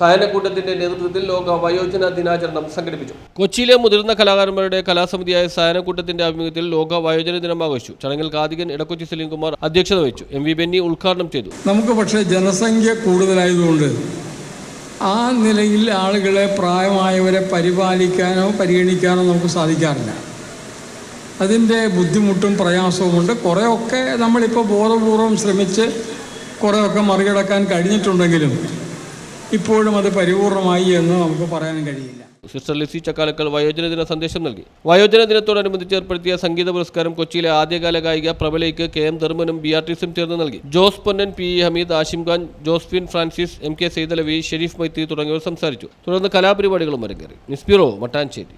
സായനക്കൂട്ടത്തിന്റെ നേതൃത്വത്തിൽ ലോക വയോജന ദിനാചരണം സംഘടിപ്പിച്ചു. കൊച്ചിയിലെ മുതിർന്ന കലാകാരന്മാരുടെ കലാസമിതിയായ സായനക്കൂട്ടത്തിന്റെ ആഭിമുഖ്യത്തിൽ ലോക വയോജന ദിനം ആഘോഷിച്ചു. ചടങ്ങിൽ കാതികൻ ഇടക്കൊച്ചി സലീംകുമാർ അധ്യക്ഷത വഹിച്ചു. എം വി ബെന്നി ഉദ്ഘാടനം ചെയ്തു. നമുക്ക് പക്ഷേ ജനസംഖ്യ കൂടുതലായതുകൊണ്ട് ആ നിലയിൽ ആളുകളെ പ്രായമായവരെ പരിപാലിക്കാനോ പരിഗണിക്കാനോ നമുക്ക് സാധിക്കാറില്ല. അതിന്റെ ബുദ്ധിമുട്ടും പ്രയാസവുമുണ്ട് കുറേയൊക്കെ നമ്മളിപ്പോൾ ബോധപൂർവം ശ്രമിച്ച് കുറേയൊക്കെ മറികടക്കാൻ കഴിഞ്ഞിട്ടുണ്ടെങ്കിലും ഇപ്പോഴും അത് പരിപൂർണമായി എന്ന് നമുക്ക് പറയാനും കഴിയില്ല. സിസ്റ്റർ ലിസി ചക്കാലക്കൽ വയോജന ദിന സന്ദേശം നൽകി. വയോജന ദിനത്തോടനുബന്ധിച്ച് ഏർപ്പെടുത്തിയ സംഗീത പുരസ്കാരം കൊച്ചിയിലെ ആദ്യകാല ഗായിക പ്രബലയ്ക്ക് കെ എം ധർമ്മനും ബിയാട്രിസും ചേർന്ന് നൽകി. Jose Ponnan P E Hameed Ashim Khan Josephine Francis M K Saithalavi Shareef Maithri തുടങ്ങിയവർ സംസാരിച്ചു. തുടർന്ന് കലാപരിപാടികളും അരങ്ങേറി. നിസ്പിറോ മട്ടാഞ്ചേരി